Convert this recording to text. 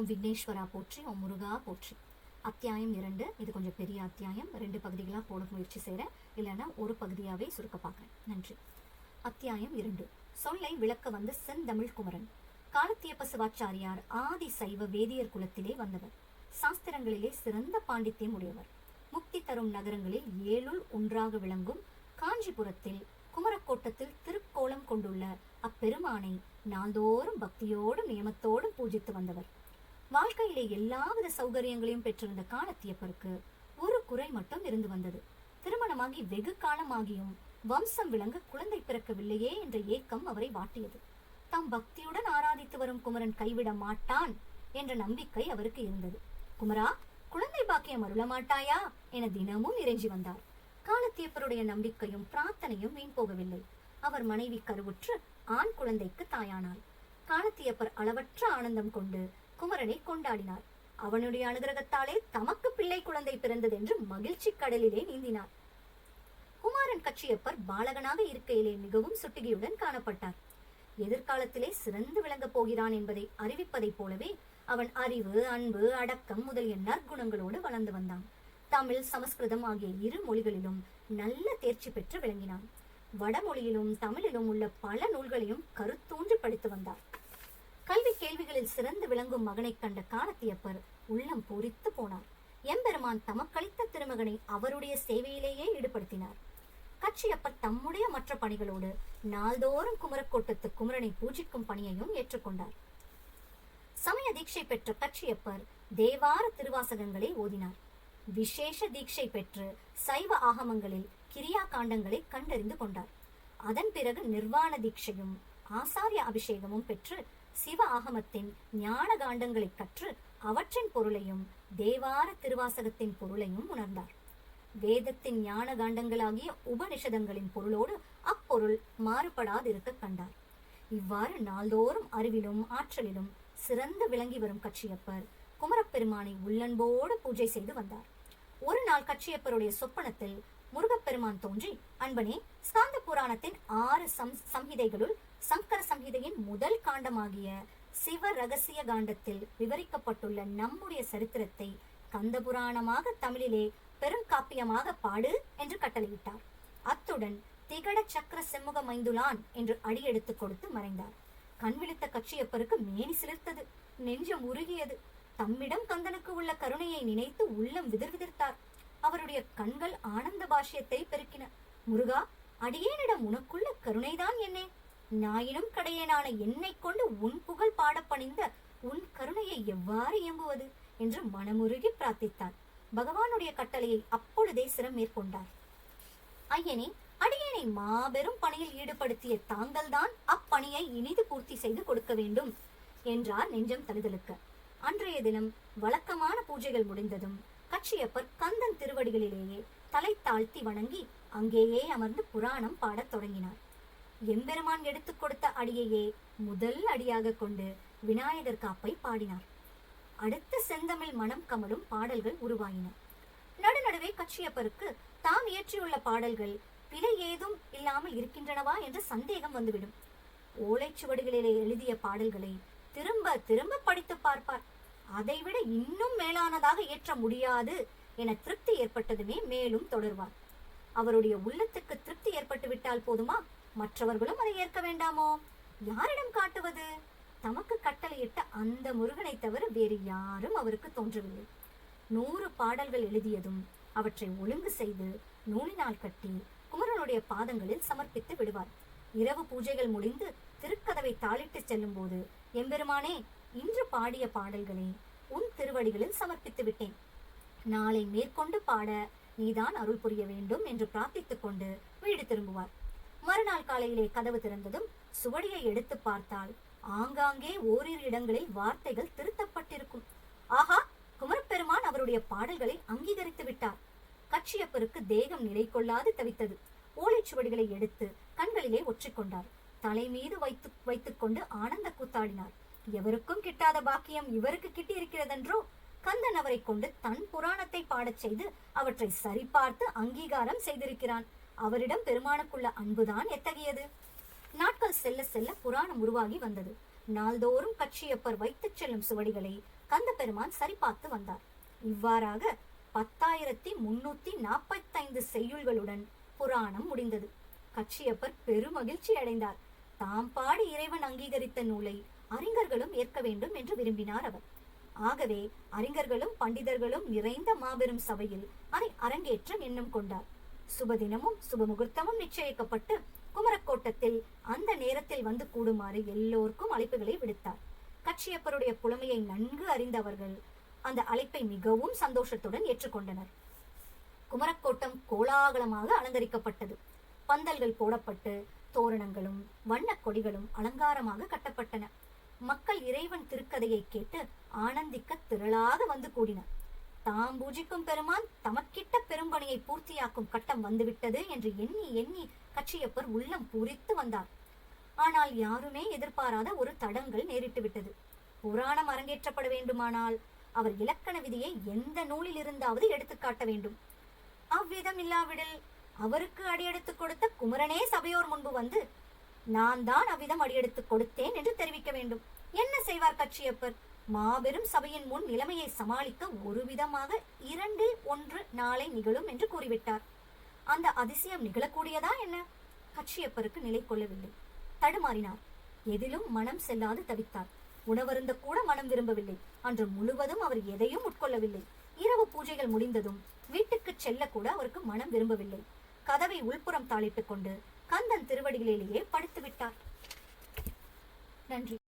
ஓம் விக்னேஸ்வரா போற்றி ஓம் முருகா போற்றி. அத்தியாயம் இரண்டு. இது கொஞ்சம் பெரிய அத்தியாயம். ரெண்டு பகுதிகளாக போட முயற்சி செய்கிறேன். இல்லைன்னா ஒரு பகுதியாகவே சுருக்க பார்க்குறேன். நன்றி. அத்தியாயம் இரண்டு. சொல்லை விளக்க வந்த செந்தமிழ் குமரன் காலத்தியப்ப சிவாச்சாரியார் ஆதி சைவ வேதியர் குலத்திலே வந்தவர். சாஸ்திரங்களிலே சிறந்த பாண்டித்யம் உடையவர். முக்தி தரும் நகரங்களில் ஏழுள் ஒன்றாக விளங்கும் காஞ்சிபுரத்தில் குமரக்கோட்டத்தில் திருக்கோலம் கொண்டுள்ள அப்பெருமானை நாள்தோறும் பக்தியோடும் நியமத்தோடும் பூஜித்து வந்தவர். வாழ்க்கையிலே எல்லாவித சௌகரியங்களையும் பெற்றிருந்த காலத்தியப்பருக்கு ஒரு குறை மட்டும் இருந்து வந்தது. திருமணமாகி வெகு காலமாகியும் வம்சம் விளங்க குழந்தை பிறக்கவில்லையே என்ற ஏக்கம் அவரை வாட்டியது. தாம் பக்தியுடன் ஆராதித்து வரும் குமரன் கைவிட மாட்டான் என்ற நம்பிக்கை அவருக்கு இருந்தது. குமரா குழந்தை பாக்கியம் அருள மாட்டாயா என தினமும் இறைஞ்சி வந்தார். காலத்தியப்பருடைய நம்பிக்கையும் பிரார்த்தனையும் வீண் போகவில்லை. அவர் மனைவி கருவுற்று ஆண் குழந்தைக்கு தாயானாள். காலத்தியப்பர் அளவற்ற ஆனந்தம் கொண்டு குமரனை கொண்டாடினார் அவனுடைய அனுகிரகத்தாலே தமக்கு பிள்ளை குழந்தை பிறந்தது என்று மகிழ்ச்சி கடலிலே நீந்தினார் குமாரன் கட்சியப்பர் பாலகனாக இருக்கையிலே மிகவும் சுட்டிகையுடன் காணப்பட்டார். எதிர்காலத்திலே சிறந்து விளங்கப் போகிறான் என்பதை அறிவிப்பதைப் போலவே அவன் அறிவு அன்பு அடக்கம் முதலிய நற்குணங்களோடு வளர்ந்து வந்தான். தமிழ் சமஸ்கிருதம் ஆகிய இரு மொழிகளிலும் நல்ல தேர்ச்சி பெற்று விளங்கினான். வடமொழியிலும் தமிழிலும் உள்ள பல நூல்களையும் கருத்தூன்றி படித்து வந்தார். கல்வி கேள்விகளில் சிறந்து விளங்கும் மகனைக் கண்ட காலத்தியப்பர் உள்ளம் பூரித்து போனார் எம்பெருமான் தமக்களித்த திருமகனை அவருடைய சேவையிலேயே ஈடுபடுத்தினார். கட்சியப்பர் தம்முடைய மற்ற பணிகளோடு நாள்தோறும் குமரக்கோட்டத்து குமரனை பூஜிக்கும் பணியையும் ஏற்றுக்கொண்டார். சமய தீட்சை பெற்ற கட்சியப்பர் தேவார திருவாசகங்களை ஓதினார். விசேஷ தீட்சை பெற்று சைவ ஆகமங்களில் கிரியா காண்டங்களை கண்டறிந்து கொண்டார். அதன் பிறகு நிர்வாண தீட்சையும் ஆசாரிய அபிஷேகமும் பெற்று சிவ ஆகமத்தின் ஞான காண்டங்களை கற்று அவற்றின் பொருளையும் தேவார திருவாசகத்தின் பொருளையும் உணர்ந்தார். வேதத்தின் ஞான காண்டங்களாகிய உபனிஷதங்களின் பொருளோடு அப்பொருள் மாறுபடாதிருக்க கண்டார். இவ்வாறு நாள்தோறும் அறிவிலும் ஆற்றலிலும் சிறந்து விளங்கி வரும் கட்சியப்பர் குமரப்பெருமானை உள்ளன்போடு பூஜை செய்து வந்தார். ஒரு நாள் கட்சியப்பருடைய சொப்பனத்தில் முருகப்பெருமான் தோன்றி அன்பனே ஸ்காந்த புராணத்தின் ஆறு சம் சம்ஹிதைகளுள் சங்கர சங்கீதையின் முதல் காண்டமாகிய சிவ ரகசிய காண்டத்தில் விவரிக்கப்பட்டுள்ள நம்முடைய சரித்திரத்தை கந்தபுராணமாக தமிழிலே பெருங்காப்பியமாக பாடு என்று கட்டளையிட்டார். அத்துடன் திகட சக்கர செம்முக மைந்துலான் என்று அடியெடுத்துக் கொடுத்து மறைந்தார். கண்விழித்த கட்சியப்பருக்கு மேனி சிலிர்த்தது நெஞ்சம் உருகியது. தம்மிடம் கந்தனுக்கு உள்ள கருணையை நினைத்து உள்ளம் விதிர் விதிர்த்தார். அவருடைய கண்கள் ஆனந்த பாஷ்யத்தை பெருக்கின. முருகா அடியேனிடம் உனக்குள்ள கருணைதான் என்னே. நாயினும் கடையனான என்னை கொண்டு உன் புகழ் பாடப் பணிந்த உன் கருணையை எவ்வாறு இயம்புவது? என்று மனமுருகி பிரார்த்தித்தான். பகவானுடைய கட்டளையை அப்பொழுதே சிரம் மேற்கொண்டார். ஐயனே அடியனை மாபெரும் பணியில் ஈடுபடுத்திய தாங்கள்தான் அப்பணியை இனிது பூர்த்தி செய்து கொடுக்க வேண்டும் என்றார் நெஞ்சம் தழுதலுக்கு. அன்றைய தினம் வழக்கமான பூஜைகள் முடிந்ததும் கட்சியப்பர் கந்தன் திருவடிகளிலேயே தலை தாழ்த்தி வணங்கி அங்கேயே அமர்ந்து புராணம் பாடத் தொடங்கினார். எம்பெருமான் எடுத்துக் கொடுத்த அடியையே முதல் அடியாக கொண்டு விநாயகர் காப்பை பாடினார். அடுத்த செந்தமிழ் மனம் கமலும் பாடல்கள் உருவாயின. நடுநடுவே கட்சியப்பருக்கு தாம் இயற்றியுள்ள பாடல்கள் பிழை ஏதும் இல்லாமல் இருக்கின்றனவா என்ற சந்தேகம் வந்துவிடும். ஓலைச்சுவடுகளிலே எழுதிய பாடல்களை திரும்ப திரும்ப படித்து பார்ப்பார். அதைவிட இன்னும் மேலானதாக இயற்ற முடியாது என திருப்தி ஏற்பட்டதுமே மேலும் தொடர்வார். அவருடைய உள்ளத்துக்கு திருப்தி ஏற்பட்டு விட்டால் போதுமா? மற்றவர்களும் அதை ஏற்க வேண்டாமோ? யாரிடம் காட்டுவது? தமக்கு கட்டளையிட்ட அந்த முருகனை தவிர வேறு யாரும் அவருக்கு தோன்றவில்லை. நூறு பாடல்கள் எழுதியதும் அவற்றை ஒழுங்கு செய்து நூலினால் கட்டி குமரனுடைய பாதங்களில் சமர்ப்பித்து விடுவார். இரவு பூஜைகள் முடிந்து திருக்கதவை தாளிட்டு செல்லும் போது எம்பெருமானே இன்று பாடிய பாடல்களை உன் திருவடிகளில் சமர்ப்பித்து விட்டேன். நாளை மேற்கொண்டு பாட நீதான் அருள் புரிய வேண்டும் என்று பிரார்த்தித்துக் கொண்டு வீடு திரும்புவார். மறுநாள் காலையிலே கதவு திறந்ததும் சுவடியை எடுத்து பார்த்தால் ஆங்காங்கே ஓரிரு இடங்களில் வார்த்தைகள் திருத்தப்பட்டிருக்கும். ஆஹா குமரப்பெருமான் அவருடைய பாடல்களை அங்கீகரித்து விட்டார். கட்சியப்பருக்கு தேகம் நிலை கொள்ளாது தவித்தது. ஓலைச்சுவடிகளை எடுத்து கண்களிலே ஒற்றிக்கொண்டார் தலை மீது வைத்து வைத்துக் கொண்டு ஆனந்த கூத்தாடினார். எவருக்கும் கிட்டாத பாக்கியம் இவருக்கு கிட்டி இருக்கிறதென்றோ கந்தன் அவரை கொண்டு தன் புராணத்தை பாடச் செய்து அவற்றை சரிபார்த்து அங்கீகாரம் செய்திருக்கிறான். அவரிடம் பெருமானுக்குள்ள அன்புதான் எத்தகையது? நாட்கள் செல்ல செல்ல புராணம் உருவாகி வந்தது. நாள்தோறும் கட்சியப்பர் வைத்துச் செல்லும் சுவடிகளை கந்த பெருமான் சரிபார்த்து வந்தார். இவ்வாறாக பத்தாயிரத்தி முன்னூத்தி நாற்பத்தைந்து செய்யுள்களுடன் புராணம் முடிந்தது. கட்சியப்பர் பெருமகிழ்ச்சி அடைந்தார். தாம் பாடி இறைவன் அங்கீகரித்த நூலை அறிஞர்களும் ஏற்க வேண்டும் என்று விரும்பினார் அவர். ஆகவே அறிஞர்களும் பண்டிதர்களும் நிறைந்த மாபெரும் சபையில் அதை அரங்கேற்ற எண்ணம் கொண்டார். சுபதினமும் சுபமுகூர்த்தமும் நிச்சயிக்கப்பட்டு குமரக்கோட்டத்தில் அந்த நேரத்தில் வந்து கூடுமாறு எல்லோருக்கும் அழைப்புகளை விடுத்தார். கட்சியப்பருடைய புலமையை நன்கு அறிந்தவர்கள் அந்த அழைப்பை மிகவும் சந்தோஷத்துடன் ஏற்றுக்கொண்டனர். குமரக்கோட்டம் கோலாகலமாக அலங்கரிக்கப்பட்டது. பந்தல்கள் போடப்பட்டு தோரணங்களும் வண்ணக் கொடிகளும் அலங்காரமாக கட்டப்பட்டன. மக்கள் இறைவன் திருக்கதையை கேட்டு ஆனந்திக்க திரளாக வந்து கூடினர். தாம் பூஜிக்கும் பெருமான் தமக்கிட்ட பெரும்பணியை பூர்த்தியாக்கும் கட்டம் வந்துவிட்டது என்று எண்ணி எண்ணி கச்சியப்பர் உள்ளம் பூரித்து வந்தார். ஆனால் யாருமே எதிர்பாராத ஒரு தடங்கல் நேரிட்டு விட்டது. புராணம் அரங்கேற்றப்பட வேண்டுமானால் அவர் இலக்கண விதியை எந்த நூலில் இருந்தாவது எடுத்துக்காட்ட வேண்டும். அவ்விதம் இல்லாவிடில் அவருக்கு அடியெடுத்துக் கொடுத்த குமரனே சபையோர் முன்பு வந்து நான் தான் அவ்விதம் அடியெடுத்துக் கொடுத்தேன் என்று தெரிவிக்க வேண்டும். என்ன செய்வார் கட்சியப்பர் மாபெரும் சபையின் முன் நிலைமையை சமாளிக்க ஒரு விதமாக இரண்டு ஒன்று நாளை நிகழும் என்று கூறிவிட்டார். அந்த அதிசயம் நிகழக்கூடியதா என்ன? கட்சியப்பருக்கு நிலை கொள்ளவில்லை. தடுமாறினார். எதிலும் மனம் செல்லாது தவித்தார். உணவருந்த கூட மனம் விரும்பவில்லை. அன்று முழுவதும் அவர் எதையும் உட்கொள்ளவில்லை. இரவு பூஜைகள் முடிந்ததும் வீட்டுக்கு செல்ல கூட அவருக்கு மனம் விரும்பவில்லை. கதவை உள்புறம் தாளிட்டுக் கொண்டு கந்தன் திருவடிகளிலேயே படுத்து விட்டார் நன்றி.